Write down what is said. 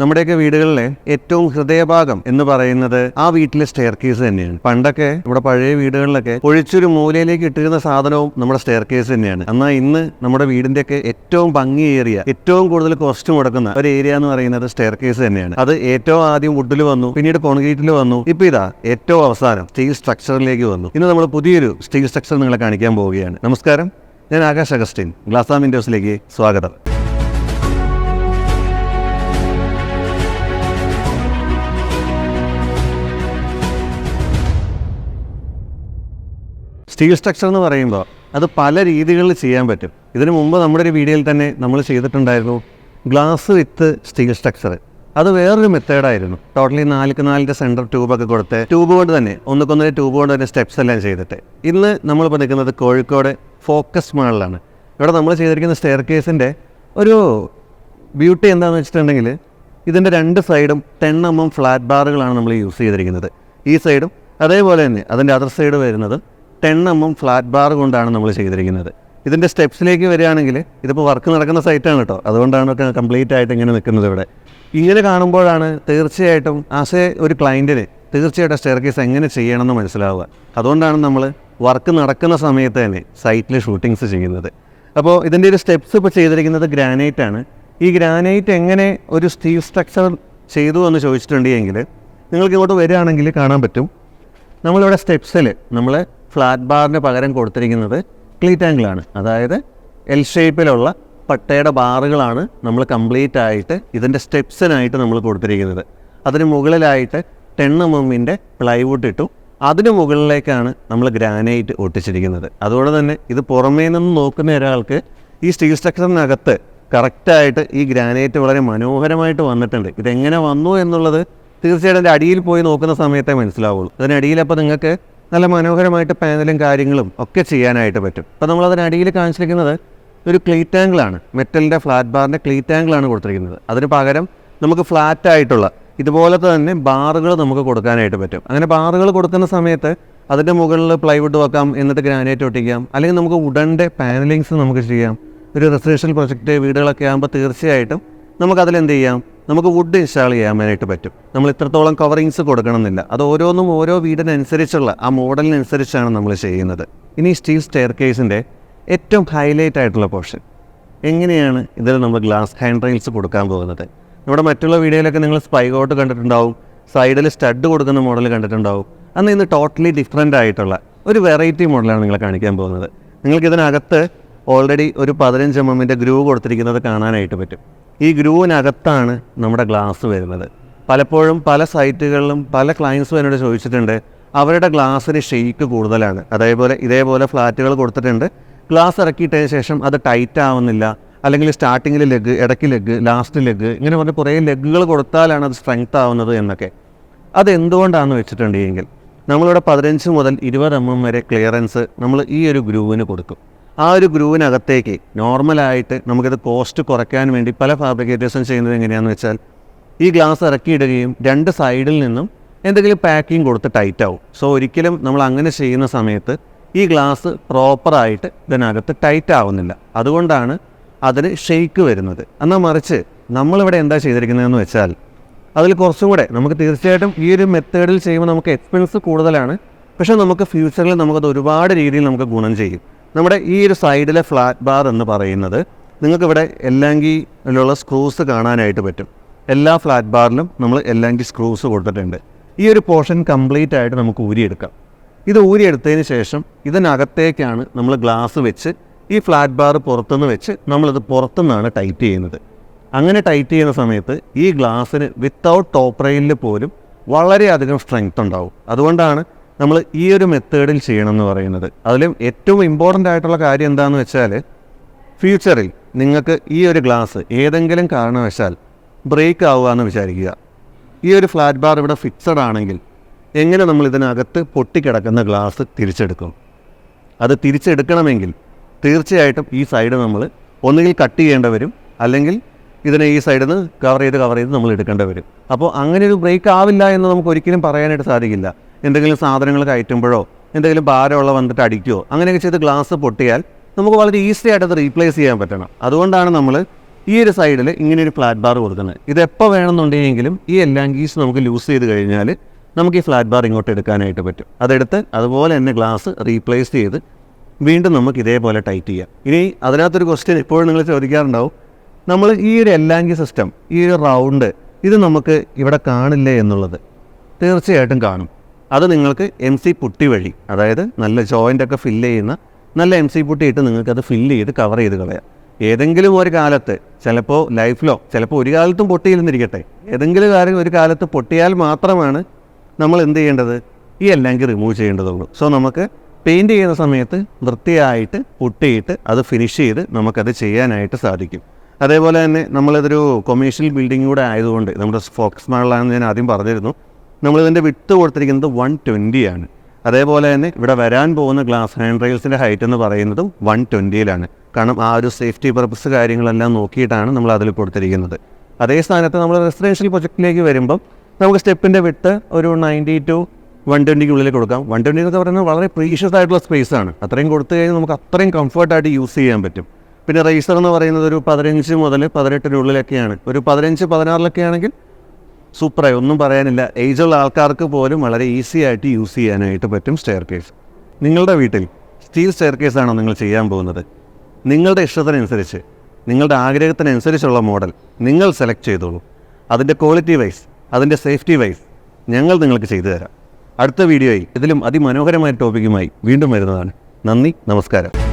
നമ്മുടെയൊക്കെ വീടുകളിലെ ഏറ്റവും ഹൃദയഭാഗം എന്ന് പറയുന്നത് ആ വീട്ടിലെ സ്റ്റെയർ കേസ് തന്നെയാണ്. പണ്ടൊക്കെ നമ്മുടെ പഴയ വീടുകളിലൊക്കെ ഒഴിച്ചൊരു മൂലയിലേക്ക് ഇട്ടിരുന്ന സാധനവും നമ്മുടെ സ്റ്റെയർ കേസ് തന്നെയാണ്. എന്നാൽ ഇന്ന് നമ്മുടെ വീടിന്റെയൊക്കെ ഏറ്റവും ഭംഗിയേറിയ ഏറ്റവും കൂടുതൽ കോസ്റ്റ് മുടക്കുന്ന ഒരു ഏരിയ എന്ന് പറയുന്നത് സ്റ്റെയർ കേസ് തന്നെയാണ്. അത് ഏറ്റവും ആദ്യം വുഡിൽ വന്നു പിന്നീട് കോൺക്രീറ്റിൽ വന്നു ഇപ്പൊ ഇതാ ഏറ്റവും അവസാനം സ്റ്റീൽ സ്ട്രക്ചറിലേക്ക് വന്നു. ഇന്ന് നമ്മൾ പുതിയൊരു സ്റ്റീൽ സ്ട്രക്ചർ നിങ്ങളെ കാണിക്കാൻ പോവുകയാണ്. നമസ്കാരം. ഞാൻ ആകാശ് അഗസ്റ്റിൻ. ഗ്ലാസാം വിൻഡോസിലേക്ക് സ്വാഗതം. സ്റ്റീൽ സ്ട്രക്ചർ എന്ന് പറയുമ്പോൾ അത് പല രീതികളിൽ ചെയ്യാൻ പറ്റും. ഇതിനു മുമ്പ് നമ്മുടെ ഒരു വീഡിയോയിൽ തന്നെ നമ്മൾ ചെയ്തിട്ടുണ്ടായിരുന്നു ഗ്ലാസ് വിത്ത് സ്റ്റീൽ സ്ട്രക്ചർ. അത് വേറൊരു മെത്തേഡായിരുന്നു ടോട്ടലി നാലുക്ക് നാലിന്റെ സെന്റർ ട്യൂബൊക്കെ കൊടുത്ത് ട്യൂബ് കൊണ്ട് തന്നെ ഒന്നുക്കൊന്നൊരു ട്യൂബ് കൊണ്ട് തന്നെ സ്റ്റെപ്സ് എല്ലാം ചെയ്തിട്ട്. ഇന്ന് നമ്മളിപ്പോൾ നിൽക്കുന്നത് കോഴിക്കോട് ഫോക്കസ് മാളിലാണ് ഇവിടെ നമ്മൾ ചെയ്തിരിക്കുന്ന സ്റ്റെയർ കേസിന്റെ ഒരു ബ്യൂട്ടി എന്താണെന്ന് വെച്ചിട്ടുണ്ടെങ്കിൽ ഇതിന്റെ രണ്ട് സൈഡും ടെൻ എം എം ഫ്ലാറ്റ് ബാറുകളാണ് നമ്മൾ യൂസ് ചെയ്തിരിക്കുന്നത്. ഈ സൈഡും അതേപോലെ തന്നെ അതിന്റെ അതർ സൈഡ് വരുന്നത് ten M M flat bar കൊണ്ടാണ് നമ്മൾ ചെയ്തിരിക്കുന്നത്. ഇതിന്റെ സ്റ്റെപ്സിലേക്ക് വരികയാണെങ്കിൽ ഇതിപ്പോൾ വർക്ക് നടക്കുന്ന സൈറ്റാണ് കേട്ടോ അതുകൊണ്ടാണ് കംപ്ലീറ്റ് ആയിട്ട് ഇങ്ങനെ നിൽക്കുന്നത് ഇവിടെ. ഇങ്ങനെ കാണുമ്പോഴാണ് തീർച്ചയായിട്ടും ആസ് എ ഒരു ക്ലയന്റിന് തീർച്ചയായിട്ടും സ്റ്റെയർ കേസ് എങ്ങനെ ചെയ്യണമെന്ന് മനസ്സിലാവുക. അതുകൊണ്ടാണ് നമ്മൾ വർക്ക് നടക്കുന്ന സമയത്ത് തന്നെ സൈറ്റിൽ ഷൂട്ടിങ്സ് ചെയ്യുന്നത്. അപ്പോൾ ഇതിന്റെ ഒരു സ്റ്റെപ്സ് ഇപ്പോൾ ചെയ്തിരിക്കുന്നത് ഗ്രാനൈറ്റ് ആണ്. ഈ ഗ്രാനൈറ്റ് എങ്ങനെ ഒരു സ്റ്റീവ് സ്ട്രക്ചർ ചെയ്തു എന്ന് ചോദിച്ചിട്ടുണ്ടെങ്കിൽ നിങ്ങൾക്ക് ഇങ്ങോട്ട് വരികയാണെങ്കിൽ കാണാൻ പറ്റും. നമ്മളിവിടെ സ്റ്റെപ്സിൽ നമ്മൾ ഫ്ലാറ്റ് ബാറിന് പകരം കൊടുത്തിരിക്കുന്നത് ക്ലീറ്റ് ആംഗിളാണ് അതായത് എൽ ഷേപ്പിലുള്ള പട്ടയുടെ ബാറുകളാണ് നമ്മൾ കംപ്ലീറ്റ് ആയിട്ട് ഇതിന്റെ സ്റ്റെപ്സിനായിട്ട് നമ്മൾ കൊടുത്തിരിക്കുന്നത്. അതിന് മുകളിലായിട്ട് ടെൻ എം പ്ലൈവുഡ് ഇട്ടു. അതിന് മുകളിലേക്കാണ് നമ്മൾ ഗ്രാനൈറ്റ് ഒട്ടിച്ചിരിക്കുന്നത്. അതുകൊണ്ട് തന്നെ ഇത് പുറമേ നിന്ന് നോക്കുന്ന ഒരാൾക്ക് ഈ സ്റ്റീൽ സ്ട്രക്ചറിനകത്ത് കറക്റ്റായിട്ട് ഈ ഗ്രാനൈറ്റ് വളരെ മനോഹരമായിട്ട് വന്നിട്ടുണ്ട്. ഇതെങ്ങനെ വന്നു എന്നുള്ളത് തീർച്ചയായിട്ടും അതിന്റെ അടിയിൽ പോയി നോക്കുന്ന സമയത്തേ മനസ്സിലാവുള്ളൂ. അതിനടിയിൽ അപ്പോൾ നിങ്ങൾക്ക് നല്ല മനോഹരമായിട്ട് പാനലും കാര്യങ്ങളും ഒക്കെ ചെയ്യാനായിട്ട് പറ്റും. അപ്പോൾ നമ്മൾ അതിനടിയിൽ കാണിച്ചിരിക്കുന്നത് ഒരു ക്ലീറ്റ് ആംഗിളാണ്. മെറ്റലിന്റെ ഫ്ലാറ്റ് ബാറിന്റെ ക്ലീറ്റ് ആംഗിളാണ് കൊടുത്തിരിക്കുന്നത്. അതിന് പകരം നമുക്ക് ഫ്ലാറ്റ് ആയിട്ടുള്ള ഇതുപോലത്തെ തന്നെ ബാറുകൾ നമുക്ക് കൊടുക്കാനായിട്ട് പറ്റും. അങ്ങനെ ബാറുകൾ കൊടുക്കുന്ന സമയത്ത് അതിന്റെ മുകളിൽ പ്ലൈവുഡ് വെക്കാം എന്നിട്ട് ഗ്രാനൈറ്റ് ഒട്ടിക്കാം അല്ലെങ്കിൽ നമുക്ക് ഉടന്റെ പാനലിങ്സ് നമുക്ക് ചെയ്യാം. ഒരു റെസിഡൻഷ്യൽ പ്രൊജക്റ്റ് വീടുകളൊക്കെ ആകുമ്പോൾ തീർച്ചയായിട്ടും നമുക്ക് എന്ത് ചെയ്യാം? നമുക്ക് വുഡ് ഇൻസ്റ്റാൾ ചെയ്യാനായിട്ട് പറ്റും. നമ്മൾ ഇത്രത്തോളം കവറിങ്സ് കൊടുക്കണമെന്നില്ല. അത് ഓരോന്നും ഓരോ വീടിനനുസരിച്ചുള്ള ആ മോഡലിനനുസരിച്ചാണ് നമ്മൾ ചെയ്യുന്നത്. ഇനി സ്റ്റീൽ സ്റ്റെയർ കേസിന്റെ ഏറ്റവും ഹൈലൈറ്റ് ആയിട്ടുള്ള പോർഷൻ എങ്ങനെയാണ് ഇതിൽ നമ്മൾ ഗ്ലാസ് ഹാൻഡ് റെയിൽസ് കൊടുക്കാൻ പോകുന്നത്? നമ്മുടെ മറ്റുള്ള വീഡിയോയിലൊക്കെ നിങ്ങൾ സ്പൈഗോട്ട് കണ്ടിട്ടുണ്ടാവും സൈഡിൽ സ്റ്റഡ് കൊടുക്കുന്ന മോഡൽ കണ്ടിട്ടുണ്ടാവും. അന്ന് ഇന്ന് ടോട്ടലി ഡിഫറെന്റ് ആയിട്ടുള്ള ഒരു വെറൈറ്റി മോഡലാണ് നിങ്ങളെ കാണിക്കാൻ പോകുന്നത്. നിങ്ങൾക്ക് ഇതിനകത്ത് ഓൾറെഡി ഒരു പതിനഞ്ച് എം എമ്മിന്റെ ഗ്രൂവ് കൊടുത്തിരിക്കുന്നത് കാണാനായിട്ട് പറ്റും. ഈ ഗ്രൂവിനകത്താണ് നമ്മുടെ ഗ്ലാസ് വരുന്നത്. പലപ്പോഴും പല സൈറ്റുകളിലും പല ക്ലയൻസും എന്നോട് ചോദിച്ചിട്ടുണ്ട് അവരുടെ ഗ്ലാസ്സിന് ഷെയ്ക്ക് കൂടുതലാണ്. അതേപോലെ ഇതേപോലെ ഫ്ലാറ്റുകൾ കൊടുത്തിട്ടുണ്ട്. ഗ്ലാസ് ഇറക്കിയിട്ടതിന് ശേഷം അത് ടൈറ്റ് ആവുന്നില്ല. അല്ലെങ്കിൽ സ്റ്റാർട്ടിങ്ങിൽ ലെഗ് ഇടയ്ക്ക് ലെഗ് ലാസ്റ്റ് ലെഗ് ഇങ്ങനെ പറഞ്ഞ കുറേ ലെഗുകൾ കൊടുത്താലാണ് അത് സ്ട്രെങ്ത് ആവുന്നത് എന്നൊക്കെ. അതെന്തുകൊണ്ടാണെന്ന് വെച്ചിട്ടുണ്ടെങ്കിൽ നമ്മളിവിടെ പതിനഞ്ച് മുതൽ ഇരുപത് എം എം വരെ ക്ലിയറൻസ് നമ്മൾ ഈ ഒരു ഗ്രൂവിന് കൊടുക്കും. ആ ഒരു ഗ്രൂവിനകത്തേക്ക് നോർമലായിട്ട് നമുക്കിത് കോസ്റ്റ് കുറയ്ക്കാൻ വേണ്ടി പല ഫാബ്രിക്കേറ്റേഴ്സും ചെയ്യുന്നത് എങ്ങനെയാണെന്ന് വെച്ചാൽ ഈ ഗ്ലാസ് ഇറക്കിയിടുകയും രണ്ട് സൈഡിൽ നിന്നും എന്തെങ്കിലും പാക്കിംഗ് കൊടുത്ത് ടൈറ്റ് ആവും. സോ ഒരിക്കലും നമ്മൾ അങ്ങനെ ചെയ്യുന്ന സമയത്ത് ഈ ഗ്ലാസ് പ്രോപ്പറായിട്ട് ഇതിനകത്ത് ടൈറ്റ് ആവുന്നില്ല. അതുകൊണ്ടാണ് അതിന് ഷെയ്ക്ക് വരുന്നത്. എന്നാൽ മറിച്ച് നമ്മളിവിടെ എന്താ ചെയ്തിരിക്കുന്നതെന്ന് വെച്ചാൽ അതിൽ കുറച്ചും കൂടെ നമുക്ക് തീർച്ചയായിട്ടും ഈ ഒരു മെത്തേഡിൽ ചെയ്യുമ്പോൾ നമുക്ക് എക്സ്പെൻസ് കൂടുതലാണ്. പക്ഷേ നമുക്ക് ഫ്യൂച്ചറിൽ നമുക്കത് ഒരുപാട് രീതിയിൽ നമുക്ക് ഗുണം ചെയ്യും. നമ്മുടെ ഈ ഒരു സൈഡിലെ ഫ്ലാറ്റ് ബാർ എന്ന് പറയുന്നത് നിങ്ങൾക്കിവിടെ എല്ലാങ്കിലുള്ള സ്ക്രൂസ് കാണാനായിട്ട് പറ്റും. എല്ലാ ഫ്ലാറ്റ് ബാറിലും നമ്മൾ എല്ലാങ്കി സ്ക്രൂസ് കൊടുത്തിട്ടുണ്ട്. ഈ ഒരു പോർഷൻ കംപ്ലീറ്റ് ആയിട്ട് നമുക്ക് ഊരിയെടുക്കാം. ഇത് ഊരിയെടുത്തതിന് ശേഷം ഇതിനകത്തേക്കാണ് നമ്മൾ ഗ്ലാസ് വെച്ച് ഈ ഫ്ലാറ്റ് ബാർ പുറത്തുനിന്ന് വെച്ച് നമ്മളിത് പുറത്തുനിന്നാണ് ടൈറ്റ് ചെയ്യുന്നത്. അങ്ങനെ ടൈറ്റ് ചെയ്യുന്ന സമയത്ത് ഈ ഗ്ലാസ്സിന് വിത്തൗട്ട് ടോപ്പ് റെയിലിൽ പോലും വളരെയധികം സ്ട്രെങ്ത് ഉണ്ടാവും. അതുകൊണ്ടാണ് നമ്മൾ ഈ ഒരു മെത്തേഡിൽ ചെയ്യണം എന്ന് പറയുന്നത്. അതിലും ഏറ്റവും ഇമ്പോർട്ടന്റ് ആയിട്ടുള്ള കാര്യം എന്താണെന്ന് വെച്ചാൽ ഫ്യൂച്ചറിൽ നിങ്ങൾക്ക് ഈ ഒരു ഗ്ലാസ് ഏതെങ്കിലും കാരണവശാൽ ബ്രേക്ക് ആവുക എന്ന് വിചാരിക്കുക. ഈ ഒരു ഫ്ലാറ്റ് ബാർ ഇവിടെ ഫിക്സഡ് ആണെങ്കിൽ എങ്ങനെ നമ്മൾ ഇതിനകത്ത് പൊട്ടിക്കിടക്കുന്ന ഗ്ലാസ് തിരിച്ചെടുക്കും? അത് തിരിച്ചെടുക്കണമെങ്കിൽ തീർച്ചയായിട്ടും ഈ സൈഡ് നമ്മൾ ഒന്നുകിൽ കട്ട് ചെയ്യേണ്ടി വരും അല്ലെങ്കിൽ ഇതിനെ ഈ സൈഡിൽ നിന്ന് കവർ ചെയ്ത് കവർ ചെയ്ത് നമ്മൾ എടുക്കേണ്ടി വരും. അപ്പോൾ അങ്ങനെ ഒരു ബ്രേക്ക് ആവില്ല എന്ന് നമുക്ക് ഒരിക്കലും പറയാനായിട്ട് സാധിക്കില്ല. എന്തെങ്കിലും സാധനങ്ങൾ കയറ്റുമ്പോഴോ എന്തെങ്കിലും ഭാരമുള്ള വന്നിട്ട് അടിക്കുകയോ അങ്ങനെയൊക്കെ ചെയ്ത് ഗ്ലാസ് പൊട്ടിയാൽ നമുക്ക് വളരെ ഈസി ആയിട്ട് അത് റീപ്ലേസ് ചെയ്യാൻ പറ്റണം. അതുകൊണ്ടാണ് നമ്മൾ ഈ ഒരു സൈഡിൽ ഇങ്ങനെ ഒരു ഫ്ലാറ്റ് ബാർ കൊടുക്കുന്നത്. ഇത് എപ്പോൾ വേണമെന്നുണ്ടെങ്കിലും ഈ എല്ലാങ്കീസ് നമുക്ക് ലൂസ് ചെയ്ത് കഴിഞ്ഞാൽ നമുക്ക് ഈ ഫ്ലാറ്റ് ബാർ ഇങ്ങോട്ട് എടുക്കാനായിട്ട് പറ്റും. അതെടുത്ത് അതുപോലെ തന്നെ ഗ്ലാസ് റീപ്ലേസ് ചെയ്ത് വീണ്ടും നമുക്ക് ഇതേപോലെ ടൈറ്റ് ചെയ്യാം. ഇനി അതിനകത്തൊരു ക്വസ്റ്റ്യൻ ഇപ്പോഴും നിങ്ങൾ ചോദിക്കാറുണ്ടാവും. നമ്മൾ ഈ ഒരു എല്ലാങ്കി സിസ്റ്റം ഈ ഒരു റൗണ്ട് ഇത് നമുക്ക് ഇവിടെ കാണില്ലേ എന്നുള്ളത്? തീർച്ചയായിട്ടും കാണും. അത് നിങ്ങൾക്ക് എം സി പുട്ടി വഴി അതായത് നല്ല ജോയിന്റ് ഒക്കെ ഫില്ല് ചെയ്യുന്ന നല്ല എം സി പുട്ടി ഇട്ട് നിങ്ങൾക്കത് ഫില്ല് ചെയ്ത് കവർ ചെയ്ത് കളയാം. ഏതെങ്കിലും ഒരു കാലത്ത് ചിലപ്പോൾ ലൈഫിലോ ചിലപ്പോൾ ഒരു കാലത്തും പൊട്ടിയില്ലെന്നിരിക്കട്ടെ ഏതെങ്കിലും കാര്യം ഒരു കാലത്ത് പൊട്ടിയാൽ മാത്രമാണ് നമ്മൾ എന്ത് ചെയ്യേണ്ടത്? ഈ അല്ലെങ്കിൽ റിമൂവ് ചെയ്യേണ്ടതുള്ളൂ. സോ നമുക്ക് പെയിന്റ് ചെയ്യുന്ന സമയത്ത് വൃത്തിയായിട്ട് പൊട്ടിയിട്ട് അത് ഫിനിഷ് ചെയ്ത് നമുക്കത് ചെയ്യാനായിട്ട് സാധിക്കും. അതേപോലെ തന്നെ നമ്മളിതൊരു കൊമേഴ്ഷ്യൽ ബിൽഡിംഗ് കൂടെ ആയതുകൊണ്ട് നമ്മുടെ ഫോക്സ് മാളിലാണെന്ന് ഞാൻ ആദ്യം പറഞ്ഞിരുന്നു നമ്മളിതിന്റെ വിട്ട് കൊടുത്തിരിക്കുന്നത് വൺ ട്വന്റി ആണ്. അതേപോലെ തന്നെ ഇവിടെ വരാൻ പോകുന്ന ഗ്ലാസ് ഹാൻഡ് റെയിൽസിന്റെ ഹൈറ്റ് എന്ന് പറയുന്നതും വൺ ട്വന്റിയിലാണ് കാരണം ആ ഒരു സേഫ്റ്റി പർപ്പസ് കാര്യങ്ങളെല്ലാം നോക്കിയിട്ടാണ് നമ്മൾ അതിൽ കൊടുത്തിരിക്കുന്നത്. അതേ സ്ഥാനത്ത് നമ്മൾ റെസിഡൻഷ്യൽ പ്രൊജക്റ്റിലേക്ക് വരുമ്പം നമുക്ക് സ്റ്റെപ്പിന്റെ വിട്ട് ഒരു നയന്റി ടു വൺ ട്വന്റിക്ക് ഉള്ളിൽ കൊടുക്കാം. വൺ ട്വന്റി എന്നൊക്കെ പറയുന്നത് വളരെ പ്രീഷ്യസ് ആയിട്ടുള്ള സ്പേസ് ആണ്. അത്രയും കൊടുത്തു കഴിഞ്ഞാൽ നമുക്ക് അത്രയും കംഫർട്ടായിട്ട് യൂസ് ചെയ്യാൻ പറ്റും. പിന്നെ റേസർ എന്ന് പറയുന്നത് ഒരു പതിനഞ്ച് മുതൽ പതിനെട്ടിനുള്ളിലൊക്കെയാണ് ഒരു പതിനഞ്ച് പതിനാറിലൊക്കെ ആണെങ്കിൽ സൂപ്പറായി. ഒന്നും പറയാനില്ല. ഏജുള്ള ആൾക്കാർക്ക് പോലും വളരെ ഈസി ആയിട്ട് യൂസ് ചെയ്യാനായിട്ട് പറ്റും സ്റ്റെയർ കേസ്. നിങ്ങളുടെ വീട്ടിൽ സ്റ്റീൽ സ്റ്റെയർ കേസ് ആണോ നിങ്ങൾ ചെയ്യാൻ പോകുന്നത്? നിങ്ങളുടെ ഇഷ്ടത്തിനനുസരിച്ച് നിങ്ങളുടെ ആഗ്രഹത്തിനനുസരിച്ചുള്ള മോഡൽ നിങ്ങൾ സെലക്ട് ചെയ്തോളൂ. അതിന്റെ ക്വാളിറ്റി വൈസ് അതിന്റെ സേഫ്റ്റി വൈസ് ഞങ്ങൾ നിങ്ങൾക്ക് ചെയ്തു തരാം. അടുത്ത വീഡിയോയിൽ ഇതിലും അതിമനോഹരമായ ടോപ്പിക്കുമായി വീണ്ടും വരുന്നതാണ്. നന്ദി നമസ്കാരം.